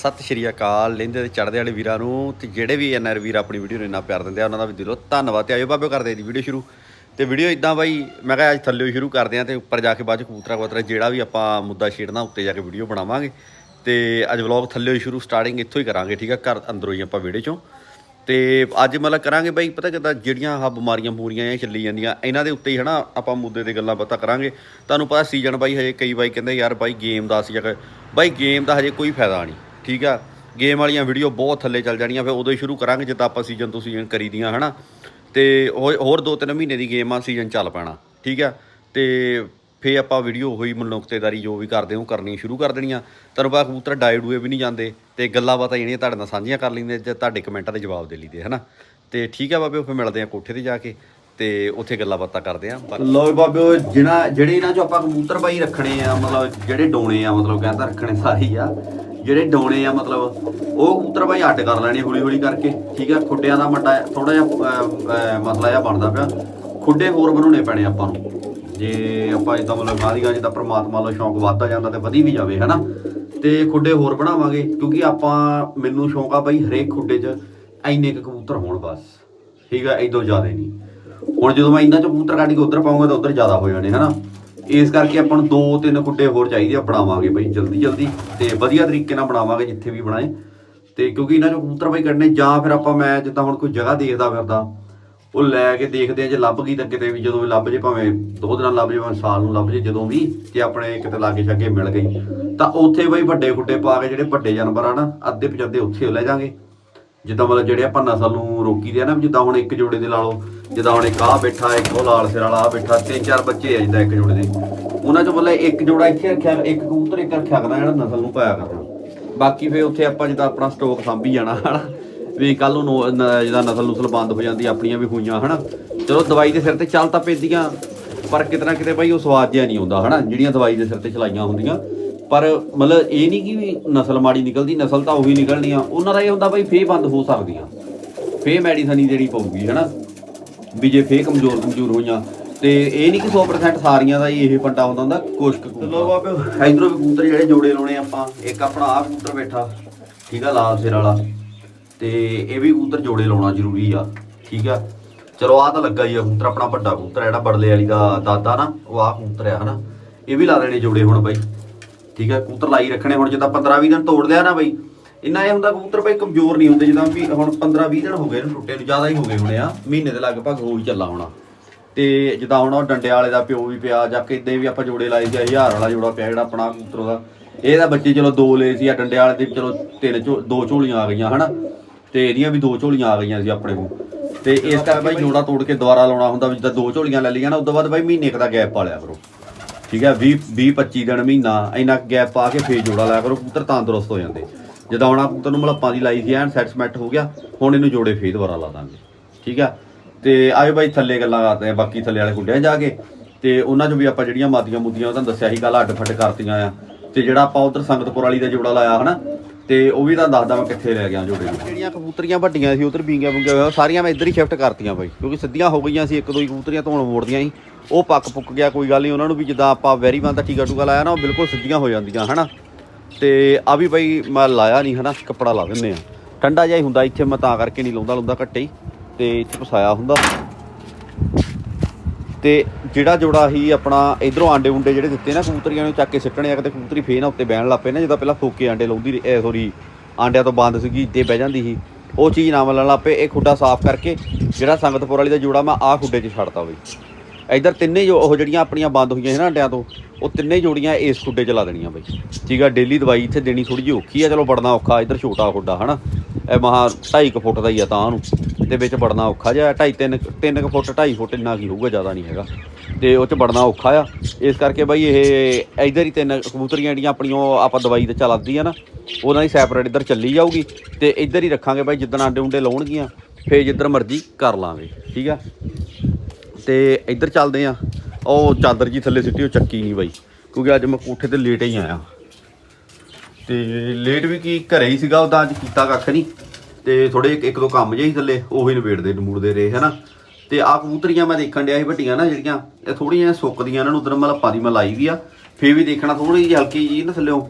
ਸਤਿ ਸ਼੍ਰੀ ਅਕਾਲ ਲੈਂਦੇ ਤੇ ਚੜਦੇ ਵਾਲੇ ਵੀਰਾਂ ਨੂੰ ਤੇ ਜਿਹੜੇ ਵੀ ਐਨਆਰ ਵੀਰ ਆਪਣੀ ਵੀਡੀਓ ਨੂੰ ਇੰਨਾ ਪਿਆਰ ਦਿੰਦੇ ਆ, ਉਹਨਾਂ ਦਾ ਵੀ ਦਿਲੋਂ ਧੰਨਵਾਦ ਤੇ ਆਇਓ ਬਾਬੇ ਕਰਦੇ ਦੀ ਵੀਡੀਓ ਸ਼ੁਰੂ। ਤੇ ਵੀਡੀਓ ਇਦਾਂ ਬਾਈ, ਮੈਂ ਕਿਹਾ ਅੱਜ ਥੱਲੇ ਸ਼ੁਰੂ ਕਰਦੇ ਆ ਤੇ ਉੱਪਰ ਜਾ ਕੇ ਬਾਅਦ ਚ ਕਬੂਤਰਾ ਕਬੂਤਰਾ ਜਿਹੜਾ ਵੀ ਆਪਾਂ ਮੁੱਦਾ ਛੇੜਨਾ, ਉੱਤੇ ਜਾ ਕੇ ਵੀਡੀਓ ਬਣਾਵਾਂਗੇ। ਤੇ ਅੱਜ ਵਲੌਗ ਥੱਲੇ ਸ਼ੁਰੂ ਸਟਾਰਟਿੰਗ ਇੱਥੋਂ ਹੀ ਕਰਾਂਗੇ, ਠੀਕ ਆ? ਘਰ ਅੰਦਰੋਂ ਹੀ ਆਪਾਂ ਵੀਡੀਓ ਚੋਂ। ਤੇ ਅੱਜ ਮਤਲਬ ਕਰਾਂਗੇ ਬਾਈ, ਪਤਾ ਕਿਦਾਂ ਜਿਹੜੀਆਂ ਆਹ ਬਿਮਾਰੀਆਂ ਬੂਰੀਆਂ ਇਹ ਚੱਲੀ ਜਾਂਦੀਆਂ, ਇਹਨਾਂ ਦੇ ਉੱਤੇ ਹੀ ਹਨਾ ਆਪਾਂ ਮੁੱਦੇ ਤੇ ਗੱਲਾਂ ਬਾਤਾਂ ਕਰਾਂਗੇ। ਤੁਹਾਨੂੰ ਪਤਾ ਸੀਜ਼ਨ ਬਾਈ ਹਜੇ ਕਈ ਬਾਈ ਕਹਿੰਦੇ ਯਾਰ ਬਾਈ ਗੇਮ ਦਾ ਸੀ ਬਾਈ ਗੇਮ ਦਾ ਹਜੇ ਕੋਈ ਫਾਇਦਾ ਨਹੀਂ। ਠੀਕ ਆ? ਗੇਮ ਵਾਲੀਆਂ ਵੀਡੀਓ ਬਹੁਤ ਥੱਲੇ ਚੱਲ ਜਾਣੀਆਂ, ਫਿਰ ਉਦੋਂ ਹੀ ਸ਼ੁਰੂ ਕਰਾਂਗੇ, ਜਿੱਦਾਂ ਆਪਾਂ ਸੀਜ਼ਨ ਤੋਂ ਸੀਜ਼ਨ ਕਰੀਦੀਆਂ ਹਨਾ? ਤੇ ਹੋ- ਹੋਰ 2-3 ਮਹੀਨੇ ਦੀ ਗੇਮ ਆ ਸੀਜ਼ਨ ਚੱਲ ਪੈਣਾ, ਠੀਕ ਆ? ਤੇ ਫੇ ਆਪਾਂ ਵੀਡੀਓ ਹੋਈ ਮਨੁੱਖਤੇਦਾਰੀ ਜੋ ਵੀ ਕਰਦੇ ਹਾਂ ਉਹ ਕਰਨੀ ਸ਼ੁਰੂ ਕਰ ਦੇਣੀਆਂ। ਤੁਹਾਨੂੰ ਪਤਾ ਕਬੂਤਰ ਡਾਈ ਡੂਏ ਵੀ ਨਹੀਂ ਜਾਂਦੇ, ਤੇ ਗੱਲਾਂ ਬਾਤਾਂ ਜਿਹੜੀਆਂ ਤੁਹਾਡੇ ਨਾਲ ਸਾਂਝੀਆਂ ਕਰ ਲੈਂਦੇ ਤੇ ਤੁਹਾਡੇ ਕਮੈਂਟਾਂ ਦੇ ਜਵਾਬ ਦੇ ਲਈਦੇ, ਹਨਾ? ਤੇ ਠੀਕ ਆ ਬਾਬੇ, ਫਿਰ ਮਿਲਦੇ ਆ ਕੋਠੇ ਤੇ ਜਾ ਕੇ, ਤੇ ਉੱਥੇ ਗੱਲਾਂ ਬਾਤਾਂ ਕਰਦੇ ਆ ਲੋ ਬਾਬੇ ਜਿਹੜਾ, ਜਿਹੜੇ ਇਹਨਾਂ ਚੋਂ ਆਪਾਂ ਕਬੂਤਰ ਬਾਈ ਰੱਖਣੇ ਆ, ਮਤਲਬ ਜਿਹੜੇ ਡੋਣੇ ਆ, ਮਤਲਬ ਕਹਿੰਦਾ ਰੱਖਣੇ ਸਾਰੇ ਹੀ ਆ ਜਿਹੜੇ ਡੋਣੇ ਆ ਮਤਲਬ, ਉਹ ਕਬੂਤਰ ਭਾਈ ਅੱਡ ਕਰ ਲੈਣੇ ਹੌਲੀ ਹੌਲੀ ਕਰਕੇ, ਠੀਕ ਆ? ਖੁੱਡਿਆਂ ਦਾ ਮੱਟਾ ਥੋੜਾ ਜਿਹਾ ਮਸਲਾ ਜਿਹਾ ਬਣਦਾ ਪਿਆ। ਖੁੱਡੇ ਹੋਰ ਬਣਾਉਣੇ ਪੈਣੇ ਆਪਾਂ ਨੂੰ। ਜੇ ਆਪਾਂ ਇਦਾਂ ਮਤਲਬ ਗਾਦੀਆਂ ਜਿੱਦਾਂ ਪ੍ਰਮਾਤਮਾ ਵੱਲੋਂ ਸ਼ੌਂਕ ਵੱਧਦਾ ਜਾਂਦਾ ਤੇ ਵਧੀ ਵੀ ਜਾਵੇ, ਹਨਾ? ਤੇ ਖੁੱਡੇ ਹੋਰ ਬਣਾਵਾਂਗੇ, ਕਿਉਂਕਿ ਆਪਾਂ, ਮੈਨੂੰ ਸ਼ੌਂਕ ਆ ਬਾਈ ਹਰੇਕ ਖੁੱਡੇ 'ਚ ਐਨੇ ਕੁ ਕਬੂਤਰ ਹੋਣ ਬਸ। ਠੀਕ ਆ? ਇਦੋਂ ਜ਼ਿਆਦਾ ਨਹੀਂ। ਹੁਣ ਜਦੋਂ ਮੈਂ ਇਹਨਾਂ 'ਚ ਕਬੂਤਰ ਕੱਢ ਕੇ ਉਧਰ ਪਾਉਂਗਾ ਤਾਂ ਉਧਰ ਜ਼ਿਆਦਾ ਹੋ ਜਾਣੇ, ਹਨਾ? ਇਸ ਕਰਕੇ ਆਪਾਂ ਨੂੰ ਦੋ ਤਿੰਨ ਗੁੱਡੇ ਹੋਰ ਚਾਹੀਦੇ ਆ ਬਣਾਵਾਂਗੇ ਬਈ, ਜਲਦੀ ਜਲਦੀ ਤੇ ਵਧੀਆ ਤਰੀਕੇ ਨਾਲ ਬਣਾਵਾਂਗੇ ਜਿੱਥੇ ਵੀ ਬਣਾਏ। ਤੇ ਕਿਉਂਕਿ ਇਹਨਾਂ 'ਚੋਂ ਕਬੂਤਰ ਬਾਈ ਕੱਢਣੇ, ਜਾਂ ਫਿਰ ਆਪਾਂ ਮੈਂ ਜਿੱਦਾਂ ਹੁਣ ਕੋਈ ਜਗ੍ਹਾ ਦੇਖਦਾ ਫਿਰਦਾ, ਉਹ ਲੈ ਕੇ ਦੇਖਦੇ ਆ ਜੇ ਲੱਭ ਗਈ ਤਾਂ ਕਿਤੇ ਵੀ ਜਦੋਂ ਲੱਭ ਜੇ ਭਾਵੇਂ ਦੋ ਦਿਨਾਂ ਲੱਭ ਜੇ, ਭਾਵੇਂ ਸਾਲ ਨੂੰ ਲੱਭ ਜੇ, ਜਦੋਂ ਵੀ ਤੇ ਆਪਣੇ ਕਿਤੇ ਲਾਗੇ ਛਾਗੇ ਮਿਲ ਗਈ, ਤਾਂ ਉੱਥੇ ਬਈ ਵੱਡੇ ਗੁੱਡੇ ਪਾ ਕੇ ਜਿਹੜੇ ਵੱਡੇ ਜਾਨਵਰ ਆ ਨਾ, ਅੱਧੇ ਪਚੱਧੇ ਉੱਥੇ ਲੈ ਜਾਾਂਗੇ। ਜਿੱਦਾਂ ਮਤਲਬ ਜਿਹੜੇ ਆਪਾਂ ਨਸਲ ਨੂੰ ਰੋਕੀ ਦੇ ਆ ਨਾ, ਜਿੱਦਾਂ ਹੁਣ ਇੱਕ ਜੋੜੇ ਦੇ ਲਾ ਲਓ ਜਿੱਦਾਂ ਹੁਣ ਇੱਕ ਆਹ ਬੈਠਾ, ਇੱਕ ਉਹ ਲਾਲ ਸਿਰ ਵਾਲਾ ਆ ਬੈਠਾ, ਤਿੰਨ ਚਾਰ ਬੱਚੇ ਆ ਜਿੱਦਾਂ ਇੱਕ ਜੋੜੇ ਦੇ। ਉਹਨਾਂ ਚੋਂ ਮਤਲਬ ਇੱਕ ਜੋੜਾ ਇੱਥੇ ਰੱਖਿਆ, ਇੱਕ ਕਬੂਤਰ, ਇੱਕ ਰੱਖਿਆ ਕਰਨਾ ਜਿਹੜਾ ਨਸਲ ਨੂੰ ਪਾਇਆ ਕਰਨਾ ਬਾਕੀ ਫੇ ਉੱਥੇ ਆਪਾਂ ਜਿੱਦਾਂ ਆਪਣਾ ਸਟਾਕ ਸਾਂਭੀ ਜਾਣਾ, ਹਨਾ? ਵੀ ਕੱਲ ਨੂੰ ਨੋ- ਨਸਲ ਨੁਸਲ ਬੰਦ ਹੋ ਜਾਂਦੀ, ਆਪਣੀਆਂ ਵੀ ਹੋਈਆਂ, ਹਨਾ? ਚਲੋ ਦਵਾਈ ਦੇ ਸਿਰ ਤੇ ਚੱਲ ਤਾਂ ਪੈਂਦੀਆਂ, ਪਰ ਕਿਤੇ ਨਾ ਕਿਤੇ ਭਾਈ ਉਹ ਸਵਾਦ ਜਿਹਾ ਨਹੀਂ ਆਉਂਦਾ, ਹਨਾ? ਜਿਹੜੀਆਂ ਦਵਾਈ ਦੇ ਸਿਰ ਤੇ ਚਲਾਈਆਂ ਹੁੰਦੀਆਂ। ਪਰ ਮਤਲਬ ਇਹ ਨਹੀਂ ਕਿ ਵੀ ਨਸਲ ਮਾੜੀ ਨਿਕਲਦੀ, ਨਸਲ ਤਾਂ ਉਹੀ ਆ। ਉਹਨਾਂ ਦਾ ਇਹ ਹੁੰਦਾ ਭਾਈ ਫੇ ਬੰਦ ਹੋ ਸਕਦੀਆਂ। ਫੇ ਮੈਡੀਸਨ ਹੀ ਦੇਣੀ ਪਊਗੀ, ਹਨਾ? ਵੀ ਜੇ ਫੇ ਕਮਜ਼ੋਰ ਕਮਜ਼ੋਰ ਹੋਈਆਂ ਤੇ ਇਹ ਨਹੀਂ ਕਿ 100% ਸਾਰੀਆਂ ਦਾ ਹੀ ਇਹ ਪੰਡਾ ਹੁੰਦਾ ਹੁੰਦਾ ਕੁਛ ਕੁ ਚਲੋ ਬਾਬੇ। ਇਧਰੋਂ ਵੀ ਕਬੂਤਰ ਜਿਹੜੇ ਜੋੜੇ ਲਾਉਣੇ ਆਪਾਂ ਇੱਕ ਆਪਣਾ ਆਹ ਕਬੂਤਰ ਬੈਠਾ ਠੀਕ ਆ ਲਾਲ ਸਿਰ ਵਾਲਾ। ਤੇ ਇਹ ਵੀ ਕਬੂਤਰ ਜੋੜੇ ਲਾਉਣਾ ਜ਼ਰੂਰੀ ਆ ਠੀਕ ਆ। ਚਲੋ ਆਹ ਤਾਂ ਲੱਗਾ ਹੀ ਆ ਕਬੂਤਰ ਆਪਣਾ ਵੱਡਾ ਕਬੂਤਰ ਆ ਜਿਹੜਾ ਬੜਲੇ ਵਾਲੀ ਦਾ ਦਾਦਾ ਨਾ ਉਹ ਆਹ ਕਬੂਤਰ ਆ ਹਨਾ। ਇਹ ਵੀ ਲਾ ਦੇਣੇ ਜੋੜੇ ਹੁਣ ਬਾਈ ਠੀਕ ਹੈ ਕਬੂਤਰ ਲਾਈ ਰੱਖਣੇ ਹੁਣ ਜਿੱਦਾਂ 15 20 ਦਿਨ ਤੋੜ ਲਿਆ ਨਾ ਬਈ ਇੰਨਾ ਇਹ ਹੁੰਦਾ ਕਬੂਤਰ ਬਈ ਕਮਜ਼ੋਰ ਨਹੀਂ ਹੁੰਦੇ, ਜਿੱਦਾਂ ਵੀ ਹੁਣ 15 20 ਦਿਨ ਹੋ ਗਏ ਇਹਨੂੰ ਟੁੱਟੇ ਨੂੰ, ਜ਼ਿਆਦਾ ਹੀ ਹੋ ਗਏ ਹੋਣੇ ਆ, ਮਹੀਨੇ ਦੇ ਲਗਭਗ ਹੋ ਹੀ ਚੱਲਾ ਹੋਣਾ। ਤੇ ਜਿੱਦਾਂ ਹੁਣ ਉਹ ਡੰਡੇ ਵਾਲੇ ਦਾ ਪਿਓ ਵੀ ਪਿਆ, ਜਾਂ ਕਿੱਦਾਂ ਵੀ ਆਪਾਂ ਜੋੜੇ ਲਾਏ ਜਾਂ ਹਜ਼ਾਰ ਵਾਲਾ ਜੋੜਾ ਪਿਆ ਜਿਹੜਾ ਆਪਣਾ ਕਬੂਤਰ ਦਾ ਇਹਦਾ ਬੱਚੇ ਚਲੋ ਦੋ ਲਏ ਸੀ, ਆ ਡੰਡੇ ਵਾਲੇ ਦੇ ਚਲੋ ਤਿੰਨ ਝੋ- ਦੋ ਝੋਲੀਆਂ ਆ ਗਈਆਂ, ਹਨਾ? ਤੇ ਇਹਦੀਆਂ ਵੀ ਦੋ ਝੋਲੀਆਂ ਆ ਗਈਆਂ ਸੀ ਆਪਣੇ ਕੋਲ। ਤੇ ਇਸ ਕਰਕੇ ਬਾਈ ਜੋੜਾ ਤੋੜ ਕੇ ਦੁਬਾਰਾ ਲਾਉਣਾ ਹੁੰਦਾ ਵੀ ਜਿੱਦਾਂ ਦੋ ਝੋਲੀਆਂ ਲੈ ਲਈਆਂ ਨਾ, ਉਸ ਤੋਂ ਬਾਅਦ ਬਾਈ ਮਹੀਨੇ ਕੁ ਦਾ ਗੈਪ ਪਾ ਲਿਆ ਕਰੋ। ਠੀਕ ਹੈ 20 20 25 ਦਿਨ ਮਹੀਨਾ, ਇੰਨਾ ਗੈਪ ਪਾ ਕੇ ਫੇਰ ਜੋੜਾ ਲਾਇਆ ਕਰੋ, ਕਬੂਤਰ ਤੰਦਰੁਸਤ ਹੋ ਜਾਂਦੇ। ਜਦੋਂ ਆਉਣਾ ਕਬੂਤਰ ਨੂੰ ਮਲੱਪਾਂ ਦੀ ਲਾਈ ਸੀ, ਐਨ ਸੈਟਸਮੈਂਟ ਹੋ ਗਿਆ, ਹੁਣ ਇਹਨੂੰ ਜੋੜੇ ਫੇਰ ਦੁਬਾਰਾ ਲਾ ਦਾਂਗੇ। ਠੀਕ ਆ? ਤੇ ਆਇਓ ਬਾਈ ਥੱਲੇ ਗੱਲਾਂ ਕਰਦੇ ਆ, ਬਾਕੀ ਥੱਲੇ ਵਾਲੇ ਗੁੱਡਿਆਂ ਜਾ ਕੇ। ਤੇ ਉਹਨਾਂ 'ਚ ਵੀ ਆਪਾਂ ਜਿਹੜੀਆਂ ਮਾਦੀਆਂ ਮੁੱਦੀਆਂ, ਉਹ ਤੁਹਾਨੂੰ ਦੱਸਿਆ ਸੀ ਗੱਲ ਅੱਡ ਫੱਟ ਕਰਤੀਆਂ ਆ। ਤੇ ਜਿਹੜਾ ਆਪਾਂ ਉਧਰ ਸੰਗਤਪੁਰ ਵਾਲੀ ਦਾ ਜੋੜਾ ਲਾਇਆ, ਹਨਾ? ਤੇ ਉਹ ਵੀ ਤਾਂ ਦੱਸਦਾ ਮੈਂ ਕਿੱਥੇ ਲੈ ਗਿਆ ਜੋੜੇ ਨੂੰ। ਜਿਹੜੀਆਂ ਕਬੂਤਰੀਆਂ ਵੱਡੀਆਂ ਸੀ, ਉਧਰ ਬੀਂਗੀਆਂ ਬੁੰਗੀਆਂ ਹੋਇਆ ਸਾਰੀਆਂ ਮੈਂ ਇੱਧਰ ਹੀ ਸ਼ਿਫਟ ਕਰਤੀਆਂ ਬਾਈ, ਕਿਉਂਕਿ ਸਿੱਧੀਆਂ ਹੋ ਗਈਆਂ ਸੀ, ਇੱਕ ਦੋ ਹੀ ਕਬੂਤਰੀਆਂ ਧੋਣ ਮੋੜਦੀਆਂ ਸੀ। ਉਹ ਪੱਕ ਪੁੱਕ ਗਿਆ, ਕੋਈ ਗੱਲ ਨਹੀਂ, ਉਹਨਾਂ ਨੂੰ ਵੀ ਜਿੱਦਾਂ ਆਪਾਂ ਵੈਰੀ ਦਾ ਟੀਕਾ ਟੂਕਾ ਲਾਇਆ ਨਾ, ਉਹ ਬਿਲਕੁਲ ਸਿੱਧੀਆਂ ਹੋ ਜਾਂਦੀਆਂ, ਹਨਾ? ਤੇ ਆ ਵੀ ਬਾਈ ਮੈਂ ਲਾਇਆ ਨਹੀਂ ਹਨਾ, ਕੱਪੜਾ ਲਾ ਦਿੰਨੇ ਆ। ਠੰਡਾ ਜਿਹਾ ਹੀ ਹੁੰਦਾ ਇੱਥੇ, ਮੈਂ ਤਾਂ ਕਰਕੇ ਨਹੀਂ ਲਾਉਂਦਾ ਲਾਉਂਦਾ ਘੱਟੇ ਹੀ। ਤੇ ਇੱਥੇ ਫਸਾਇਆ ਹੁੰਦਾ। ਤੇ ਜਿਹੜਾ ਜੋੜਾ ਹੀ ਆਪਣਾ ਇਧਰੋਂ ਆਂਡੇ ਉਂਡੇ ਜਿਹੜੇ ਦਿੱਤੇ ਨਾ ਕਬੂਤਰੀਆਂ ਨੂੰ, ਚੱਕ ਕੇ ਸਿੱਟਣੇ ਆ, ਕਿਤੇ ਕਬੂਤਰੀ ਫੇਰ ਨਾ ਉੱਤੇ ਬਹਿਣ ਲੱਪੇ ਨਾ, ਜਿੱਦਾਂ ਪਹਿਲਾਂ ਫੋਕੇ ਆਂਡੇ ਲਾਉਂਦੀ ਸੋਰੀ, ਆਂਡਿਆਂ ਤੋਂ ਬੰਦ ਸੀਗੀ, ਇੱਥੇ ਬਹਿ ਜਾਂਦੀ ਸੀ। ਉਹ ਚੀਜ਼ ਨਾ ਮਿਲਣ ਲੱਪੇ ਇਹ ਖੁੱਡਾ ਸਾਫ਼ ਕਰਕੇ ਜਿਹੜਾ ਸੰਗਤਪੁਰ ਵਾਲੀ ਦਾ ਜੋੜਾ ਮੈਂ ਆਹ ਖੁੱਡੇ 'ਚ ਛੱਡਤਾ ਬਈ। ਇਧਰ ਤਿੰਨੇ ਜੋ ਉਹ ਜਿਹੜੀਆਂ ਆਪਣੀਆਂ ਬੰਦ ਹੋਈਆਂ ਸੀ ਨਾ ਆਂਡਿਆਂ ਤੋਂ, ਉਹ ਤਿੰਨੇ ਜੋੜੀਆਂ ਇਸ ਖੁੱਡੇ 'ਚ ਲਾ ਦੇਣੀਆਂ ਬਈ। ਠੀਕ ਆ, ਡੇਲੀ ਦਵਾਈ ਇੱਥੇ ਦੇਣੀ ਥੋੜੀ ਜਿਹੀ ਔਖੀ ਆ, ਚਲੋ ਬੜਨਾ ਔਖਾ, ਇਧਰ ਛੋਟਾ ਖੁੱਡਾ ਹਨਾ। ਇਹ ਮਹਾ 2.5 ਫੁੱਟ ਦਾ ਹੀ ਆ ਤਾਂ ਉਹਨੂੰ ਤੇ ਵਿੱਚ ਬੜਨਾ ਔਖਾ ਜਿਹਾ 2.5 3 3 ਫੁੱਟ 2.5 ਫੁੱਟ ਇੰਨਾ ਕੀ ਹੋਊਗਾ, ਜ਼ਿਆਦਾ ਨਹੀਂ ਹੈਗਾ। ਤੇ ਉਹ ਚ ਬੜਨਾ ਔਖਾ ਆ। ਇਸ ਕਰਕੇ ਬਾਈ ਇਹ ਇਧਰ ਹੀ ਤਿੰਨ ਕਬੂਤਰੀਆਂ ਜਿਹੜੀਆਂ ਆਪਣੀਆਂ ਉਹ ਆਪਾਂ ਦਵਾਈ ਤੇ ਚੱਲਦੀ ਆ ਨਾ, ਉਹਨਾਂ ਦੀ ਸੈਪਰੇਟ ਇੱਧਰ ਚੱਲੀ ਜਾਊਗੀ, ਤੇ ਇੱਧਰ ਹੀ ਰੱਖਾਂਗੇ ਬਾਈ ਜਿੱਦਣ ਆਂਡੇ ਉਂਡੇ ਲਾਉਣਗੀਆਂ, ਫੇਰ ਜਿੱਧਰ ਮਰਜ਼ੀ ਕਰ ਲਾਂਗੇ, ਠੀਕ ਆ? ਤੇ ਇੱਧਰ ਚੱਲਦੇ ਆ। ਉਹ ਚਾਦਰ ਜੀ ਥੱਲੇ ਸਿੱਟੀ, ਉਹ ਚੱਕੀ ਨਹੀਂ ਬਾਈ। ਕਿਉਂਕਿ ਅੱਜ ਮੈਂ ਕੋਠੇ ਤੇ ਲੇਟ ਹੀ ਆਇਆ। ਤੇ ਲੇਟ ਵੀ ਕੀ ਘਰੇ ਹੀ ਸੀਗਾ ਉਹਦਾ ਅੱਜ ਕੀਤਾ ਕੱਖ ਨਹੀਂ। ਤੇ ਥੋੜੇ ਇੱਕ ਦੋ ਕੰਮ ਜਿਹੇ ਸੀ ਥੱਲੇ, ਉਹੀ ਨਿਬੇੜਦੇ ਨਮੂੜਦੇ ਰਹੇ, ਹਨਾ। ਤੇ ਆ ਕਬੂਤਰੀਆਂ ਮੈਂ ਦੇਖਣ ਡਿਆ ਸੀ ਵੱਡੀਆਂ ਨਾ ਜਿਹੜੀਆਂ, ਇਹ ਥੋੜੀਆਂ ਸੁੱਕਦੀਆਂ ਇਹਨਾਂ ਨੂੰ, ਉਧਰ ਮਲੱਪਾਂ ਦੀ ਮੈਂ ਲਾਈ ਵੀ ਆ। ਫੇਰ ਵੀ ਦੇਖਣਾ ਥੋੜੀ ਜਿਹੀ ਹਲਕੀ ਜੀ ਨਾ ਥੱਲਿਓਂ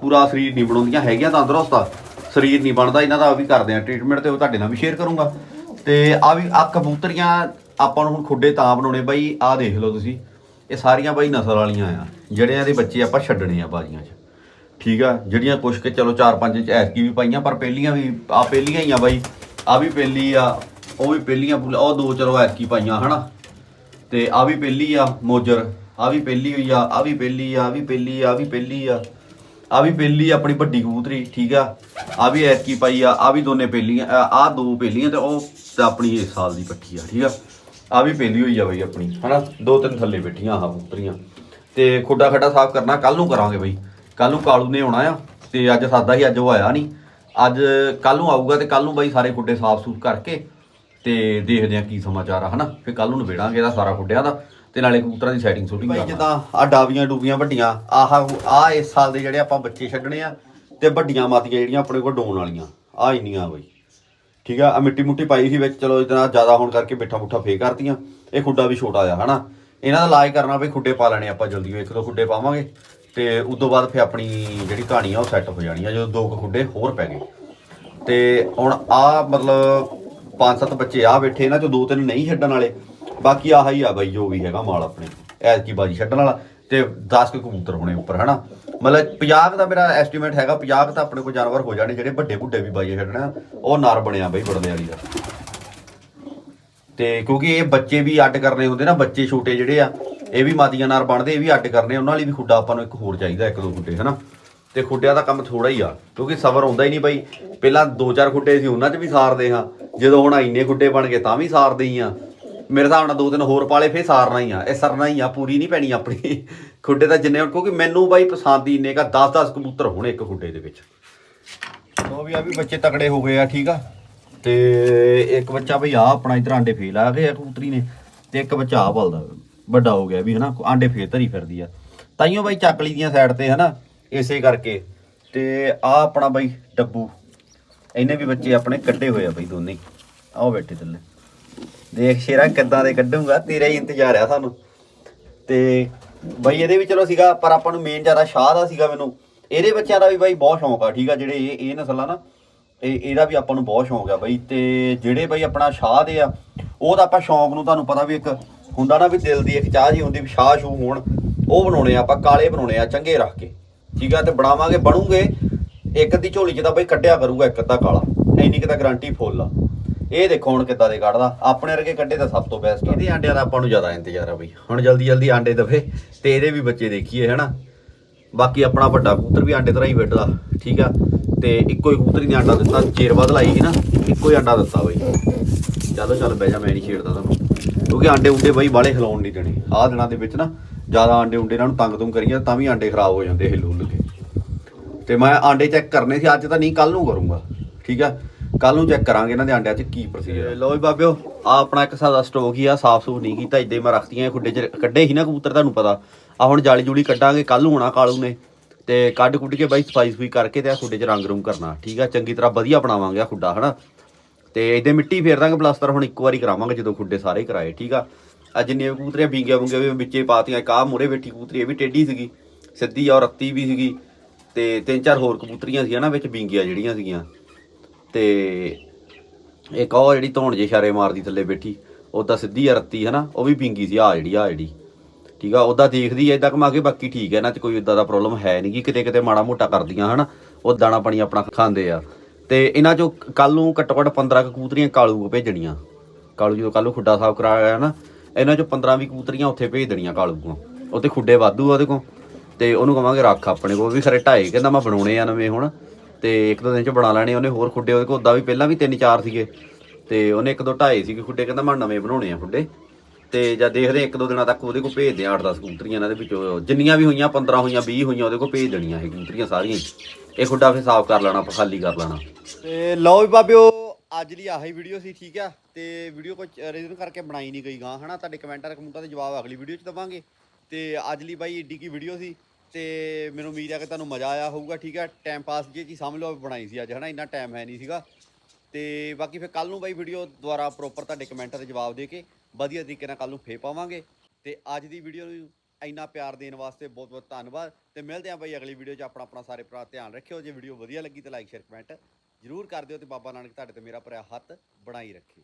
ਪੂਰਾ ਸਰੀਰ ਨਹੀਂ ਬਣਾਉਂਦੀਆਂ ਹੈਗੀਆਂ ਤੰਦਰੁਸਤ ਆ। ਸਰੀਰ ਨਹੀਂ ਬਣਦਾ, ਇਹਨਾਂ ਦਾ ਵੀ ਕਰਦੇ ਆ ਟ੍ਰੀਟਮੈਂਟ ਤੇ ਉਹ ਤੁਹਾਡੇ ਨਾਲ ਵੀ ਸ਼ੇਅਰ ਕਰੂੰਗਾ। ਤੇ ਆ ਵੀ ਆ ਕਬੂਤਰੀਆਂ ਆਪਾਂ ਨੂੰ ਹੁਣ ਖੁੱਡੇ ਤਾਂ ਬਣਾਉਣੇ ਬਾਈ, ਆਹ ਦੇਖ ਲਓ ਤੁਸੀਂ। ਇਹ ਸਾਰੀਆਂ ਬਾਈ ਨਸਲ ਵਾਲੀਆਂ ਆ। ਜਿਹੜਿਆਂ ਦੇ ਬੱਚੇ ਆਪਾਂ ਛੱਡਣੇ ਆ ਬਾਜ਼ੀਆਂ 'ਚ। ਠੀਕ ਆ? ਜਿਹੜੀਆਂ ਕੁਛ ਕੇ ਚਲੋ 4-5 ਚ ਐਤਕੀ ਵੀ ਪਾਈਆਂ, ਪਰ ਪਹਿਲੀਆਂ ਵੀ ਆ ਪਹਿਲੀਆਂ ਹੀ ਆ ਬਾਈ। ਆ ਵੀ ਪਹਿਲੀ ਆ, ਉਹ ਵੀ ਪਹਿਲੀਆਂ ਉਹ ਦੋ ਚਲੋ ਐਤਕੀ ਪਾਈਆਂ, ਹਨਾ? ਤੇ ਆ ਵੀ ਪਹਿਲੀ ਆ, ਮੋਜਰ। ਆ ਵੀ ਪਹਿਲੀ ਹੋਈ ਆ ਆ ਵੀ ਪਹਿਲੀ ਆ ਵੀ ਪਹਿਲੀ ਆ ਵੀ ਪਹਿਲੀ ਆ। ਆ ਵੀ ਪਹਿਲੀ ਆ ਆਪਣੀ ਵੱਡੀ ਕਬੂਤਰੀ, ਠੀਕ ਆ? ਆ ਵੀ ਐਤਕੀ ਪਾਈ ਆ ਆ ਵੀ ਦੋਨੇ ਪਹਿਲੀਆਂ ਆ ਆਹ ਦੋ ਪਹਿਲੀਆਂ ਤੇ ਉਹ ਆਪਣੀ ਇਸ ਸਾਲ ਦੀ ਪੱਠੀ ਆ, ਠੀਕ ਆ? ਆ ਵੀ ਪਹਿਲੀ ਹੋਈ ਆ ਬਈ ਆਪਣੀ ਹਨਾ? ਦੋ ਤਿੰਨ ਥੱਲੇ ਬੈਠੀਆਂ ਆਹ ਕਬੂਤਰੀਆਂ ਤੇ ਖੁੱਡਾ ਖੱਡਾ ਸਾਫ਼ ਕਰਨਾ ਕੱਲ ਨੂੰ ਕਰਾਂਗੇ ਬਈ। ਕੱਲ ਨੂੰ ਕਾਲੂ ਨੇ ਆਉਣਾ ਆ ਤੇ ਅੱਜ ਸਾਦਾ ਹੀ ਅੱਜ ਉਹ ਆਇਆ ਨਹੀਂ। ਅੱਜ ਕੱਲ ਨੂੰ ਆਊਗਾ ਤੇ ਕੱਲ ਨੂੰ ਬਈ ਸਾਰੇ ਖੁੱਡੇ ਸਾਫ਼ ਸੂਫ ਕਰਕੇ ਤੇ ਦੇਖਦੇ ਆ ਕੀ ਸਮਾਚਾਰ ਆ ਹਨਾ? ਫਿਰ ਕੱਲ ਨੂੰ ਨਿਬੇੜਾਂਗੇ ਇਹਦਾ ਸਾਰਾ ਖੁੱਡਿਆਂ ਦਾ ਤੇ ਨਾਲੇ ਕਬੂਤਰਾਂ ਦੀ ਸੈਟਿੰਗ ਸੂਟਿੰਗ ਭਾਈ ਜਿੱਦਾਂ ਆ ਡਾਵੀਆਂ ਡੂਬੀਆਂ ਵੱਡੀਆਂ ਆਹ ਆ ਇਸ ਸਾਲ ਦੇ ਜਿਹੜੇ ਆਪਾਂ ਬੱਚੇ ਛੱਡਣੇ ਆ ਤੇ ਵੱਡੀਆਂ ਮਾਤੀਆਂ ਜਿਹੜੀਆਂ ਆਪਣੇ ਕੋਲ ਡੋਣ ਵਾਲੀਆਂ ਆ ਇੰਨੀਆਂ ਬਈ। ਠੀਕ ਆ ਆ ਮਿੱਟੀ ਮੁੱਟੀ ਪਾਈ ਸੀ ਵਿੱਚ, ਚਲੋ ਇਤਨਾ ਜ਼ਿਆਦਾ ਹੋਣ ਕਰਕੇ ਬਿੱਠਾ ਮੁੱਠਾ ਫੇਕ ਕਰਤੀਆਂ। ਇਹ ਖੁੱਡਾ ਵੀ ਛੋਟਾ ਆ ਹਨਾ? ਇਹਨਾਂ ਦਾ ਇਲਾਜ ਕਰਨਾ ਵੀ ਖੁੱਡੇ ਪਾ ਲੈਣੇ ਆਪਾਂ ਜਲਦੀ ਇੱਕ ਦੋ ਖੁੱਡੇ ਪਾਵਾਂਗੇ, ਤੇ ਉਸ ਤੋਂ ਬਾਅਦ ਫਿਰ ਆਪਣੀ ਜਿਹੜੀ ਕਹਾਣੀ ਆ ਉਹ ਸੈੱਟ ਹੋ ਜਾਣੀ ਆ, ਜਦੋਂ ਦੋ ਕੁ ਖੁੱਡੇ ਹੋਰ ਪੈ ਗਏ। ਤੇ ਹੁਣ ਆ ਮਤਲਬ ਪੰਜ ਸੱਤ ਬੱਚੇ ਆ ਬੈਠੇ, ਇਹਨਾਂ ਚੋਂ ਦੋ ਤਿੰਨ ਨਹੀਂ ਛੱਡਣ ਵਾਲੇ, ਬਾਕੀ ਆਹ ਹੀ ਆ ਬਾਈ, ਜੋ ਵੀ ਹੈਗਾ ਮਾਲ ਆਪਣੇ ਐਸ ਕੀ ਬਾਜੀ ਛੱਡਣ ਵਾਲਾ। ਤੇ 10 ਕੁ ਕਬੂਤਰ ਹੋਣੇ ਉੱਪਰ, ਹਨਾ? ਮਤਲਬ 50 ਦਾ ਮੇਰਾ ਐਸਟੀਮੇਟ ਹੈਗਾ 50 ਤਾਂ ਆਪਣੇ ਕੋਲ ਜਾਨਵਰ ਹੋ ਜਾਣੇ, ਜਿਹੜੇ ਵੱਡੇ ਬੁੱਢੇ ਵੀ ਬਾਜੀ ਛੱਡਣਾ ਉਹ ਨਰ ਬਣਿਆ ਬਾਈ ਬੜਦੇ ਵਾਲੀ ਦਾ। ਤੇ ਕਿਉਂਕਿ ਇਹ ਬੱਚੇ ਵੀ ਅੱਡ ਕਰਨੇ ਹੁੰਦੇ ਨਾ, ਬੱਚੇ ਛੋਟੇ ਜਿਹੜੇ ਆ, ਇਹ ਵੀ ਮਾਦੀਆਂ ਨਾਲ ਬਣਦੇ, ਇਹ ਵੀ ਅੱਡ ਕਰਨੇ, ਉਹਨਾਂ ਲਈ ਵੀ ਖੁੱਡਾ ਆਪਾਂ ਨੂੰ ਇੱਕ ਹੋਰ ਚਾਹੀਦਾ, ਇੱਕ ਦੋ ਖੁੱਡੇ, ਹਨਾ? ਤੇ ਖੁੱਡਿਆਂ ਦਾ ਕੰਮ ਥੋੜਾ ਹੀ ਆ, ਕਿਉਂਕਿ ਸਬਰ ਹੁੰਦਾ ਹੀ ਨਹੀਂ ਬਈ। ਪਹਿਲਾਂ ਦੋ ਚਾਰ ਖੁੱਡੇ ਸੀ, ਉਹਨਾਂ 'ਚ ਵੀ ਸਾਰਦੇ ਹਾਂ, ਜਦੋਂ ਹੁਣ ਇੰਨੇ ਖੁੱਡੇ ਬਣ ਗਏ ਤਾਂ ਵੀ ਸਾਰਦੇ ਹੀ ਆ ਮੇਰੇ ਹਿਸਾਬ ਨਾਲ ਦੋ ਤਿੰਨ ਹੋਰ ਪਾਲੇ ਫੇਰ ਸਾਰਨਾ ਹੀ ਆ। ਇਹ ਸਰਨਾ ਹੀ ਆ, ਪੂਰੀ ਨਹੀਂ ਪੈਣੀ ਆਪਣੀ। ਖੁੱਡੇ ਤਾਂ ਜਿੰਨੇ ਕਿਉਂਕਿ ਮੈਨੂੰ ਬਾਈ ਪਸੰਦ ਹੀ ਇੰਨੇ ਕਾ 10-10 ਕਬੂਤਰ ਹੋਣੇ ਇੱਕ ਖੁੱਡੇ ਦੇ ਵਿੱਚ। ਉਹ ਵੀ ਆ ਵੀ ਬੱਚੇ ਤਕੜੇ ਹੋ ਗਏ ਆ, ਠੀਕ ਆ। ਤੇ ਇੱਕ ਬੱਚਾ ਬਈ ਆ ਆਪਣਾ ਇਧਰ ਆਂਡੇ ਫੇਲ ਆ ਗਏ ਆ ਕਬੂਤਰੀ ਨੇ, ਤੇ ਇੱਕ ਬੱਚਾ ਆ ਬਲਦਾ ਵੱਡਾ ਹੋ ਗਿਆ ਵੀ, ਹਨਾ, ਆਂਡੇ ਫੇਰ ਧਰੀ ਫਿਰਦੀ ਆ। ਤਾਈਓ ਬਾਈ ਚੱਕਲੀ ਦੀਆਂ ਸਾਈਡ ਤੇ, ਹਨਾ, ਇਸੇ ਕਰਕੇ। ਤੇ ਆ ਆਪਣਾ ਬਾਈ ਡੱਬੂ। ਇਹਨੇ ਵੀ ਬੱਚੇ ਆਪਣੇ ਕੱਢੇ ਹੋਏ ਆ ਬਾਈ ਦੋਨੇ। ਆਓ ਬੈਠੇ ਥੱਲੇ। ਦੇਖ ਸ਼ੇਰਾ ਕਿੱਦਾਂ ਦੇ ਕੱਢੂਗਾ, ਤੇਰਾ ਹੀ ਇੰਤਜ਼ਾਰ ਆ ਸਾਨੂੰ। ਤੇ ਬਈ ਇਹਦੇ ਵੀ ਚਲੋ ਸੀਗਾ, ਪਰ ਆਪਾਂ ਨੂੰ ਮੇਨ ਜ਼ਿਆਦਾ ਸ਼ਾਹ ਦਾ ਸੀਗਾ ਮੈਨੂੰ। ਇਹਦੇ ਬੱਚਿਆਂ ਦਾ ਵੀ ਬਾਈ ਬਹੁਤ ਸ਼ੌਂਕ ਆ, ਠੀਕ ਆ, ਜਿਹੜੇ ਇਹ ਇਹ ਨਸਲ ਆ ਨਾ, ਇਹ ਇਹਦਾ ਵੀ ਆਪਾਂ ਨੂੰ ਬਹੁਤ ਸ਼ੌਂਕ ਆ ਬਾਈ। ਤੇ ਜਿਹੜੇ ਬਾਈ ਆਪਣਾ ਸ਼ਾਹ ਦੇ ਆ, ਉਹ ਤਾਂ ਆਪਾਂ ਸ਼ੌਂਕ ਨੂੰ ਤੁਹਾਨੂੰ ਪਤਾ ਵੀ ਇੱਕ ਹੁੰਦਾ ਨਾ ਵੀ ਦਿਲ ਦੀ ਇੱਕ ਚਾਹ ਜੀ ਹੁੰਦੀ ਵੀ ਸ਼ਾਹ ਸ਼ੂ ਹੋਣ, ਉਹ ਬਣਾਉਣੇ ਆ ਆਪਾਂ, ਕਾਲੇ ਬਣਾਉਣੇ ਆ, ਚੰਗੇ ਰੱਖ ਕੇ। ਠੀਕ ਆ, ਤੇ ਬਣਾਵਾਂਗੇ, ਬਣੂਗੇ, ਇੱਕ ਦੀ ਝੋਲੀ 'ਚ ਤਾਂ ਬਾਈ ਕੱਢਿਆ ਕਰੂਗਾ, ਇੱਕ ਅੱਧਾ ਕਾਲਾ। ਇੰਨੀ ਕਿ ਤਾਂ ਗਾਰੰਟੀ ਫੁੱਲ ਆ। ਇਹ ਦੇਖੋ ਹੁਣ ਕਿੱਦਾਂ ਦੇ ਕੱਢਦਾ। ਆਪਣੇ ਵਰਗੇ ਕੱਢੇ ਤਾਂ ਸਭ ਤੋਂ ਬੈਸਟ ਇਹਦੇ ਆਂਡਿਆਂ ਦਾ ਆਪਾਂ ਨੂੰ ਜ਼ਿਆਦਾ ਇੰਤਜ਼ਾਰ ਆ ਬਈ। ਹੁਣ ਜਲਦੀ ਜਲਦੀ ਆਂਡੇ ਦਫ਼ੇ ਤੇ ਇਹਦੇ ਵੀ ਬੱਚੇ ਦੇਖੀਏ, ਹਨਾ। ਬਾਕੀ ਆਪਣਾ ਵੱਡਾ ਕਬੂਤਰ ਵੀ ਆਂਡੇ ਤਰ੍ਹਾਂ ਹੀ ਬੈਠਦਾ ਠੀਕ ਆ। ਤੇ ਇੱਕੋ ਹੀ ਕਬੂਤਰ ਨੇ ਆਂਡਾ ਦਿੱਤਾ, ਚੇਰ ਵੱਧ ਲਾਈ ਸੀ ਨਾ, ਇੱਕੋ ਹੀ ਆਂਡਾ ਦਿੱਤਾ ਬਈ। ਚਲੋ ਚੱਲ ਬਹਿ ਜਾ, ਮੈਂ ਨਹੀਂ ਛੇੜਦਾ ਤੁਹਾਨੂੰ ਕਿਉਂਕਿ ਆਂਡੇ ਉਂਡੇ ਬਈ ਬਾਲੇ ਹਿਲਾਉਣ ਨਹੀਂ ਦੇਣੇ। ਆਹ ਦਿਨਾਂ ਦੇ ਵਿੱਚ ਨਾ ਜ਼ਿਆਦਾ ਆਂਡੇ ਉਂਡੇ ਇਹਨਾਂ ਨੂੰ ਤੰਗ ਤੁੰਗ ਕਰੀਏ ਤਾਂ ਵੀ ਆਂਡੇ ਖਰਾਬ ਹੋ ਜਾਂਦੇ ਹਿੱਲ ਹੁੱਲ ਕੇ। ਤੇ ਮੈਂ ਆਂਡੇ ਚੈੱਕ ਕਰਨੇ ਸੀ, ਅੱਜ ਤਾਂ ਨਹੀਂ ਕੱਲ ਨੂੰ ਕਰੂੰਗਾ, ਠੀਕ ਆ। ਕੱਲ ਨੂੰ ਚੈੱਕ ਕਰਾਂਗੇ ਇਹਨਾਂ ਦੇ ਆਂਡਿਆਂ 'ਚ ਕੀ ਪ੍ਰੋਸੀਜਰ ਹੈ ਲਓ ਜੀ ਬਾਬਿਓ ਆ ਆਪਣਾ ਇੱਕ ਸਾਦਾ ਸਟੋਕ ਹੀ ਆ, ਸਾਫ਼ ਸੂਫ ਨਹੀਂ ਕੀਤਾ ਇਦਾਂ ਹੀ ਮੈਂ ਰੱਖਤੀਆਂ, ਇਹ ਖੁੱਡੇ 'ਚ ਕੱਢੇ ਸੀ ਨਾ ਕਬੂਤਰ, ਤੁਹਾਨੂੰ ਪਤਾ। ਆ ਹੁਣ ਜਾਲੀ ਜੂਲੀ ਕੱਢਾਂਗੇ ਕੱਲ ਨੂੰ ਹੋਣਾ ਕਾਲੂ ਨੇ। ਤੇ ਕੱਢ ਕੁੱਟ ਕੇ ਬਾਈ ਸਫ਼ਾਈ ਸਫੂਈ ਕਰਕੇ ਤੇ ਆ ਖੁੱਡੇ 'ਚ ਰੰਗ ਰੂੰਗ ਕਰਨਾ, ਠੀਕ ਆ? ਚੰਗੀ ਤਰ੍ਹਾਂ ਵਧੀਆ ਬਣਾਵਾਂਗੇ ਆ ਖੁੱਡਾ, ਹਨਾ? ਤੇ ਇਹਦੇ ਮਿੱਟੀ ਫੇਰ ਦਾਂਗੇ ਪਲਾਸਟਰ ਹੁਣ ਇੱਕ ਵਾਰੀ ਕਰਾਵਾਂਗੇ ਜਦੋਂ ਖੁੱਡੇ ਸਾਰੇ ਹੀ ਕਰਾਏ, ਠੀਕ ਆ? ਆ ਜਿੰਨੀਆਂ ਵੀ ਕਬੂਤਰੀਆਂ ਬੀਂਗੀਆਂ ਬੁੰਗੀਆਂ ਵੀ ਵਿੱਚੇ ਪਾਤੀਆਂ, ਇੱਕ ਆਹ ਮੂਰੇ ਬੈਠੀ ਕਬੂਤਰੀ, ਇਹ ਵੀ ਟੇਢੀ ਸੀਗੀ, ਸਿੱਧੀ ਔਰ ਰੱਤੀ ਵੀ ਸੀਗੀ। ਤੇ ਤਿੰਨ ਚਾਰ ਹੋਰ ਕਬੂਤਰੀਆਂ ਸੀ ਨਾ ਵਿੱਚ ਬੀਂਗੀਆਂ ਜਿਹੜੀਆਂ ਸੀਗੀਆਂ। ਤੇ ਇੱਕ ਉਹ ਜਿਹੜੀ ਧੌਣ ਜੇ ਇਸ਼ਾਰੇ ਮਾਰਦੀ ਥੱਲੇ ਬੈਠੀ, ਉਹ ਤਾਂ ਸਿੱਧੀ ਆ ਰੱਤੀ, ਹਨਾ? ਉਹ ਵੀ ਪਿੰਗੀ ਸੀ ਆ ਜਿਹੜੀ ਆ ਜਿਹੜੀ। ਠੀਕ ਆ? ਉਹਦਾ ਦੇਖਦੀ ਐ ਇਦਾਂ ਕਮਾ ਕੇ ਬਾਕੀ ਠੀਕ ਐ ਇਹਨਾਂ 'ਚ ਕੋਈ ਇਦਾਂ ਦਾ ਪ੍ਰੋਬਲਮ ਹੈ ਨਹੀਂ ਕਿ ਕਿਤੇ ਕਿਤੇ ਮਾੜਾ ਮੋਟਾ ਕਰਦੀਆਂ, ਹਨਾ? ਉਹ ਦਾਣਾ ਪਾਣੀ ਆਪਣਾ ਖਾਂਦੇ ਆ। ਤੇ ਇਹਨਾਂ 'ਚੋਂ ਕੱਲ ਨੂੰ ਘੱਟੋ ਘੱਟ 15 ਕੁ ਕਬੂਤਰੀਆਂ ਕਾਲੂ ਕੋ ਭੇਜਣੀਆਂ। ਕਾਲੂ ਜਦੋਂ ਕੱਲ ਨੂੰ ਖੁੱਡਾ ਸਾਫ਼ ਕਰਾਇਆ ਨਾ, ਇਹਨਾਂ 'ਚੋਂ 15 ਵੀ ਕਬੂਤਰੀਆਂ ਉੱਥੇ ਭੇਜ ਦੇਣੀਆਂ ਕਾਲੂ ਕੋ ਉੱਥੇ ਖੁੱਡੇ ਵਾਧੂ ਆ ਉਹਦੇ ਕੋ ਤੇ ਉਹਨੂੰ ਕਵਾਂਗੇ ਰੱਖ ਆਪਣੇ ਕੋਲ ਵੀ ਖਰੇ ਢਾਈ ਕਹਿੰਦਾ ਮੈਂ ਬਣਾਉਣੇ ਆ ਨਵੇਂ ਹੁਣ। ਤੇ ਇੱਕ ਦੋ ਦਿਨ ਚ ਬਣਾ ਲੈਣੇ, ਉਹਨੇ ਹੋਰ ਖੁੱਡੇ, ਉਹਦੇ ਕੋਲ ਉਦਾਂ ਵੀ ਪਹਿਲਾਂ ਵੀ ਤਿੰਨ ਚਾਰ ਸੀਗੇ। ਤੇ ਉਹਨੇ ਇੱਕ ਦੋ ਢਾਏ ਸੀਗੇ ਖੁੱਡੇ, ਕਹਿੰਦਾ ਮੈਂ ਨਵੇਂ ਬਣਾਉਣੇ ਆ ਖੁੱਡੇ। ਤੇ ਜਦ ਦੇਖਦੇ ਇੱਕ ਦੋ ਦਿਨਾਂ ਤੱਕ ਉਹਦੇ ਕੋਲ ਭੇਜਦੇ ਆ 8-10 ਕਬੂਤਰੀਆਂ ਇਹਨਾਂ ਦੇ ਵਿੱਚੋਂ ਜਿੰਨੀਆਂ ਵੀ ਹੋਈਆਂ 15 ਹੋਈਆਂ 20 ਹੋਈਆਂ, ਉਹਦੇ ਕੋਲ ਭੇਜ ਦੇਣੀਆਂ ਇਹ ਕਬੂਤਰੀਆਂ ਸਾਰੀਆਂ ਇਹ ਖੁੱਡਾ ਫਿਰ ਸਾਫ਼ ਕਰ ਲੈਣਾ ਖਾਲੀ ਕਰ ਲੈਣਾ। ਤੇ ਲਓ ਵੀ ਬਾਬਿਓ ਅੱਜ ਲਈ ਆਹੀ ਵੀਡੀਓ ਸੀ, ਠੀਕ ਆ? ਤੇ ਵੀਡੀਓ ਕੋਈ ਰੀਜ਼ਨ ਕਰਕੇ ਬਣਾਈ ਨਹੀਂ ਗਈ ਗਾਂ ਹਨਾ? ਤੁਹਾਡੇ ਕਮੈਂਟਾਂ ਕਮੈਂਟਾਂ ਦੇ ਜਵਾਬ ਅਗਲੀ ਵੀਡੀਓ 'ਚ ਦਵਾਂਗੇ। ਤੇ ਅੱਜ ਲਈ ਬਾਈ ਏਡੀ ਕੀ ਵੀਡੀਓ ਸੀ। ਤੇ ਮੈਨੂੰ ਉਮੀਦ ਆ ਕਿ ਤੁਹਾਨੂੰ ਮਜ਼ਾ ਆਇਆ ਹੋਊਗਾ, ਠੀਕ ਹੈ ਟਾਈਮ ਪਾਸ ਜੇ ਚੀ ਸਮਝ ਲਓ ਬਣਾਈ ਸੀ ਅੱਜ, ਹਨਾ? ਇੰਨਾ ਟਾਈਮ ਹੈ ਨਹੀਂ ਸੀਗਾ। ਤੇ ਬਾਕੀ ਫਿਰ ਕੱਲ ਨੂੰ ਬਾਈ ਵੀਡੀਓ ਦੁਆਰਾ ਪ੍ਰੋਪਰ ਤੁਹਾਡੇ ਕਮੈਂਟਾਂ ਦੇ ਜਵਾਬ ਦੇ ਕੇ ਵਧੀਆ ਤਰੀਕੇ ਨਾਲ ਕੱਲ ਨੂੰ ਫੇਰ ਪਾਵਾਂਗੇ। ਤੇ ਅੱਜ ਦੀ ਵੀਡੀਓ ਨੂੰ ਇੰਨਾ ਪਿਆਰ ਦੇਣ ਵਾਸਤੇ ਬਹੁਤ ਬਹੁਤ ਧੰਨਵਾਦ। ਤੇ ਮਿਲਦੇ ਆਂ ਬਾਈ ਅਗਲੀ ਵੀਡੀਓ 'ਚ। ਆਪਣਾ ਆਪਣਾ ਸਾਰੇ ਭਰਾ ਧਿਆਨ ਰੱਖਿਓ। ਜੇ ਵੀਡੀਓ ਵਧੀਆ ਲੱਗੀ ਤਾਂ ਲਾਈਕ ਸ਼ੇਅਰ ਕਮੈਂਟ ਜਰੂਰ ਕਰ ਦਿਓ ਤੇ ਬਾਬਾ ਨਾਨਕ ਤੁਹਾਡੇ ਤੇ ਮੇਰਾ ਭਰਾ ਹੱਥ ਬਣਾਈ ਰੱਖੇ।